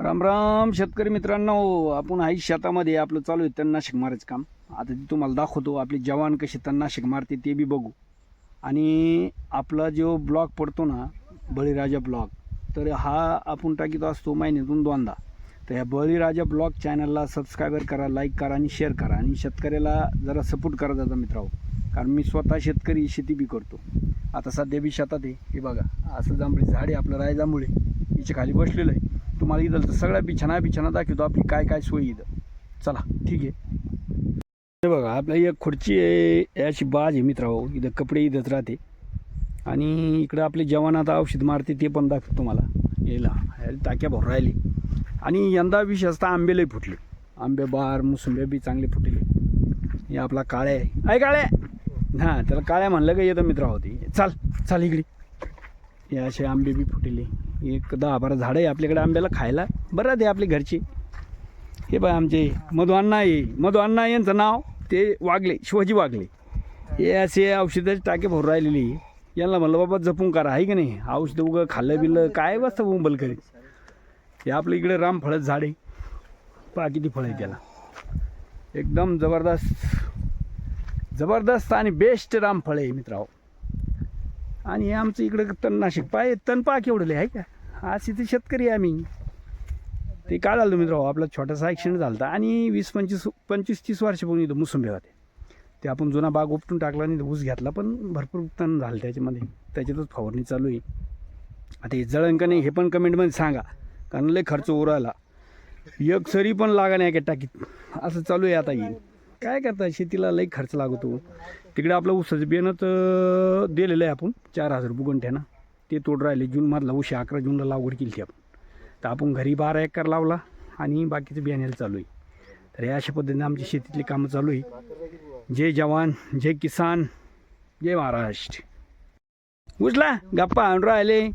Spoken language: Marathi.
राम राम शेतकरी मित्रांनो आपण आई शेतामध्ये आपलं चालू आहे तणनाशक मारायचं काम. आता ते तुम्हाला दाखवतो आपले जवान कसे तणनाशक मारते ते बी बघू. आणि आपला जो ब्लॉक पडतो ना बळीराजा ब्लॉग तर हा आपण टाकीत असतो महिन्यातून दोनदा. तर ह्या बळीराजा ब्लॉग चॅनलला सबस्क्रायबर करा लाईक करा आणि शेअर करा. आणि शेतकऱ्याला जरा सपोर्ट करा दादा मित्रांनो कारण मी स्वतः शेतकरी शेती बी करतो. आता सध्या बी शेतात आहे हे बघा असं जांभळी झाड आहे आपलं राय जांभूळ हिच्या खाली बसलेलं आहे. तुम्हाला इथं तर सगळ्या बिछाना बिछाना दाखवतो आपली काय काय सोय इथं चला ठीक आहे. हे बघा आपल्या एक खुर्ची आहे याची बाज आहे मित्रांनो. इथं कपडे इथंच राहते. आणि इकडं आपले जवान आता औषध मारते ते पण दाखवतो तुम्हाला. याला टाक्या भरून राहिली. आणि यंदा विशेषतः आंबेलाही फुटले. आंबे बार मोसंबे बी चांगले फुटले. हे आपला काळ्या आहे. आहे काळ्या! हां त्याला काळ्या म्हणलं का येतं मित्र होती चाल चाल इकडे. हे असे आंबे बी फुटले. एक दहा बारा झाडं आहे आपल्याकडे आंब्याला खायला. बरं ते आपले घरचे. हे बघा आमचे मधु अण्णा आहे. मधु अण्णा यांचं नाव ते वागले शिवाजी वागले. हे असे औषधाचे टाके भरून राहिलेली. यांना म्हणलं बाबा जपून करा आहे की नाही? औषध उगं खाल्लं बिल्लं काय वाजता उंबल करीत हे आपलं इकडे रामफळच झाड आहे. पहा किती फळ आहे त्याला. एकदम जबरदस्त जबरदस्त आणि बेस्ट रामफळ आहे मित्रांनो. आणि हे आमचं इकडं तणनाशक. पाय तण केवढले आहे का? आज ते शेतकरी आम्ही. ते काय झालं मित्र आपला छोटासा ॲक्सिडेंट झाला होता आणि वीस पंचवीस पंचवीस तीस वर्षापूर्वी इथं मोसंबी होते. ते आपण जुना बाग उपटून टाकला आणि ऊस घेतला पण भरपूर तण झालं त्याच्यामध्ये. त्याच्यातच फवारणी चालू आहे. आता हे जळण का नाही हे पण कमेंटमध्ये सांगा कारण लय खर्च उरायला. एक सरी पण लागा नाही का टाकीत. असं चालू आहे आता येईल काय करता? शेतीला लई खर्च लागतो. तिकडे आपलं ऊसाचं बियाणंच तर दिलेलं आहे आपण. चार हजार रुपये ते तोड राहिले. जूनमधला मधला आहे, अकरा जूनला लागवड केली ती आपण. तर आपण घरी बारा एकर लावला आणि बाकीचं बियाण्याला चालू आहे. तर या अशा पद्धतीने आमची शेतीतली कामं चालू आहे. जय जवान जय किसान जय महाराष्ट्र. उचला. गप्पा आणून राहिले.